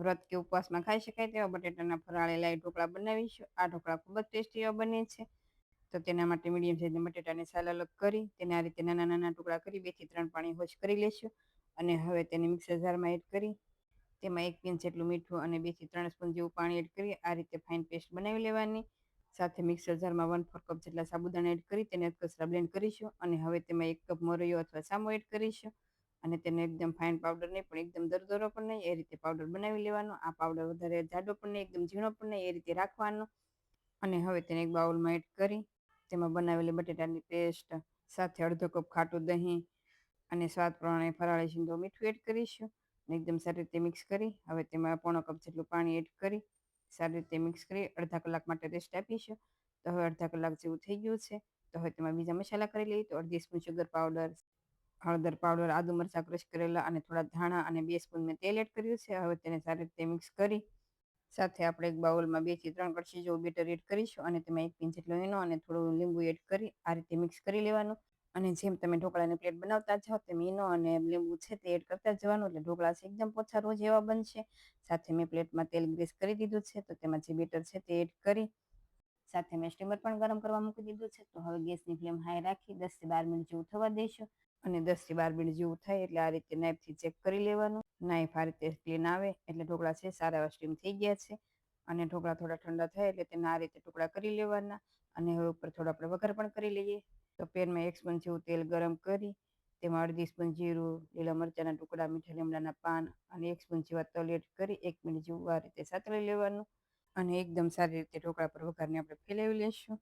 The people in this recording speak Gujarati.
વ્રત કે ઉપવાસમાં ખાઈ શકાય તેવા બટેટાના ફરાળેલા ઢોકળા બનાવીશું. આ ઢોકળા ખૂબ જ ટેસ્ટી એવા બને છે. તો તેના માટે મીડિયમ સાઈઝના બટેટાને સાલ અલગ કરી, તેને આ રીતે નાના નાના ટુકડા કરી બેથી ત્રણ પાણી હોશ કરી લેશું અને હવે તેને મિક્સર જારમાં એડ કરી, તેમાં એક પિંચ જેટલું મીઠું અને બેથી ત્રણ સ્પૂન જેવું પાણી એડ કરી, આ રીતે ફાઇન પેસ્ટ બનાવી લેવાની. સાથે મિક્સર જારમાં વન ફોર કપ જેટલા સાબુદાણા એડ કરી, તેને કચરા બ્લેન્ડ કરીશું અને હવે તેમાં એક કપ મોરૈયો અથવા સામો એડ કરીશું. અને તેને એકદમ ફાઇન પાવડર નહીં, પણ એકદમ દરદરો પણ નહીં, એ રીતે પાવડર બનાવી લેવાનો. આ પાવડર વધારે જાડો પણ નહીં, એકદમ ઝીણો પણ નહીં, એ રીતે રાખવાનો. અને હવે તેને એક બાઉલમાં એડ કરી, તેમાં બનાવેલી બટેટાની પેસ્ટ સાથે અડધો કપ ખાટું દહીં અને સ્વાદ પ્રમાણે ફરાળી સિંધો મીઠું એડ કરીશું. એકદમ સારી રીતે મિક્સ કરી, હવે તેમાં પોણો કપ જેટલું પાણી એડ કરી, સારી રીતે મિક્સ કરી, અડધા કલાક માટે રેસ્ટ આપીશું. તો હવે અડધા કલાક જેવું થઈ ગયું છે. તો હવે તેમાં બીજા મસાલા કરી લઈએ, તો અડધી સ્પૂન શુગર પાવડર હળદર પાવડર, આદુ મરચાં ક્રશ કરેલા અને થોડા ધાણા અને બે સ્પૂન મેં તેલ એડ કર્યું છે. હવે તેને સારી રીતે મિક્સ કરી સાથે આપણે એક બાઉલમાં બેથી ત્રણ કડછી જેવું બેટર એડ કરીશું અને તેમાં એક પિંચ જેટલો એનો અને થોડું લીંબુ એડ કરી આ રીતે મિક્સ કરી લેવાનું. અને જેમ તમે ઢોકળાની પ્લેટ બનાવતા જાઓ તેમ ઈનો અને લીંબુ છે તે એડ કરતા જવાનું એટલે ઢોકળા છે એકદમ પોછા રોજ એવા બનશે. સાથે મેં પ્લેટમાં તેલ ગ્રેસ કરી દીધું છે તો તેમાં જે બેટર છે તે એડ કરી સાથે મેં સ્ટીમર પણ ગરમ કરવા મૂકી દીધું છે. તો હવે ગેસની ફ્લેમ હાઈ રાખી દસથી બાર મિનિટ જેવું થવા દઈશું અને દસથી બાર મિનિટ જેવું થાય એટલે આ રીતે નાઇફથી ચેક કરી લેવાનું. નાઇફ આ રીતે ક્લીન આવે એટલે ઢોકળા છે સારા એવા સ્ટીમ થઈ ગયા છે. અને ઢોકળા થોડા ઠંડા થાય એટલે તેના આ રીતે ટુકડા કરી લેવાના અને હવે ઉપર થોડો આપણે વઘાર પણ કરી લઈએ. તો પેનમાં એક સ્પૂન જેવું તેલ ગરમ કરી, તેમાં અડધી સ્પૂન જીરું, લીલા મરચાંના ટુકડા, મીઠા લીમડાના પાન અને એક સ્પૂન જેવા તલ એડ કરી એક મિનિટ જેવું આ રીતે સાતળી લેવાનું અને એકદમ સારી રીતે ઢોકળા પર વઘારને આપણે ફેલાવી લઈશું